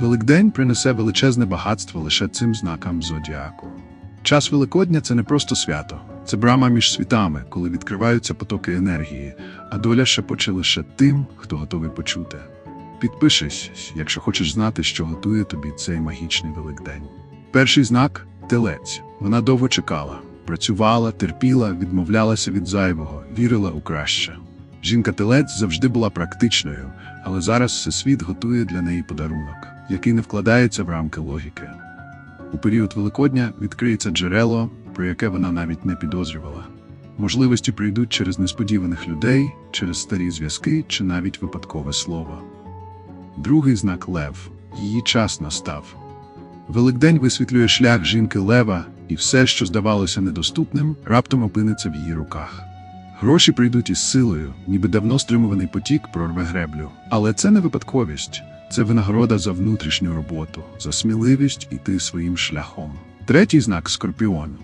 Великдень принесе величезне багатство лише цим знакам зодіаку. Час Великодня це не просто свято, це брама між світами, коли відкриваються потоки енергії, а доля шепоче лише тим, хто готовий почути. Підпишись, якщо хочеш знати, що готує тобі цей магічний Великдень. Перший знак телець. Вона довго чекала, працювала, терпіла, відмовлялася від зайвого, вірила у краще. Жінка телець завжди була практичною, але зараз всесвіт готує для неї подарунок, який не вкладається в рамки логіки. У період Великодня відкриється джерело, про яке вона навіть не підозрювала. Можливості прийдуть через несподіваних людей, через старі зв'язки чи навіть випадкове слово. Другий знак Лев. Її час настав. Великдень висвітлює шлях жінки Лева, і все, що здавалося недоступним, раптом опиниться в її руках. Гроші прийдуть із силою, ніби давно стримуваний потік прорве греблю. Але це не випадковість, це винагорода за внутрішню роботу, за сміливість іти своїм шляхом. Третій знак Скорпіон.